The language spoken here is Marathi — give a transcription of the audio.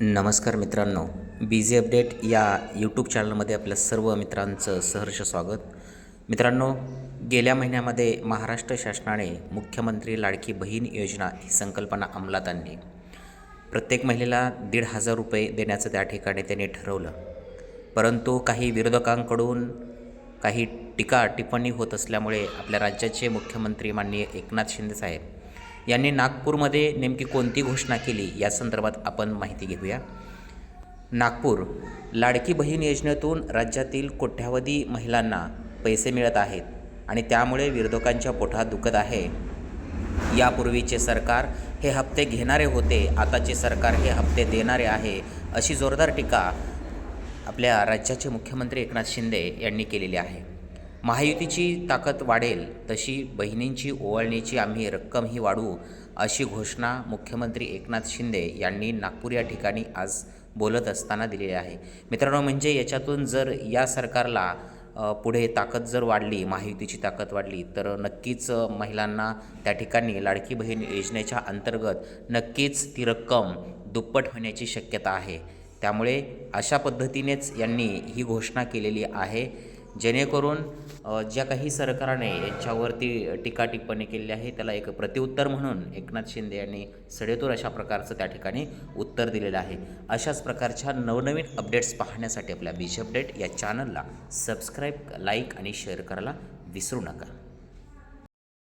नमस्कार मित्रांनो बी जी अपडेट या यूट्यूब चॅनलमध्ये आपल्या सर्व मित्रांचं सहर्ष स्वागत. मित्रांनो गेल्या महिन्यामध्ये महाराष्ट्र शासनाने मुख्यमंत्री लाडकी बहीण योजना ही संकल्पना अंमलात आणली. प्रत्येक महिलेला दीड हजार रुपये देण्याचं त्या ठिकाणी त्यांनी ठरवलं. परंतु काही विरोधकांकडून काही टीका टिप्पणी होत असल्यामुळे आपल्या राज्याचे मुख्यमंत्री माननीय एकनाथ शिंदेसाहेब यांनी नागपूरमध्ये नेमकी कोणती घोषणा केली या संदर्भात आपण माहिती घेऊया. नागपूर लाडकी बहीण योजनेतून राज्यातील कोट्यावधी महिलांना पैसे मिळत आहेत आणि त्यामुळे विरोधकांच्या पोटात दुखत आहे. यापूर्वीचे सरकार हे हप्ते घेणारे होते आताचे सरकार हे हप्ते देणारे आहे अशी जोरदार टीका आपल्या राज्याचे मुख्यमंत्री एकनाथ शिंदे यांनी केलेली आहे. महायुतीची ताकद वाढेल तशी बहिणींची ओवाळणीची आम्ही रक्कमही वाढवू अशी घोषणा मुख्यमंत्री एकनाथ शिंदे यांनी नागपूर या ठिकाणी आज बोलत असताना दिलेली आहे. मित्रांनो म्हणजे याच्यातून जर या सरकारला पुढे ताकद जर वाढली महायुतीची ताकद वाढली तर नक्कीच महिलांना त्या ठिकाणी लाडकी बहीण योजनेच्या अंतर्गत नक्कीच ती रक्कम दुप्पट होण्याची शक्यता आहे. त्यामुळे अशा पद्धतीनेच यांनी ही घोषणा केलेली आहे. जेणेकरून ज्या काही सरकारने यांच्यावरती टीका टिप्पणी केलेली आहे त्याला एक प्रतिउत्तर म्हणून एकनाथ शिंदे यांनी सडेतूर अशा प्रकारचं त्या ठिकाणी उत्तर दिलेलं आहे. अशाच प्रकारच्या नवनवीन अपडेट्स पाहण्यासाठी आपल्या बीज अपडेट या चॅनलला सबस्क्राईब लाईक आणि शेअर करायला विसरू नका.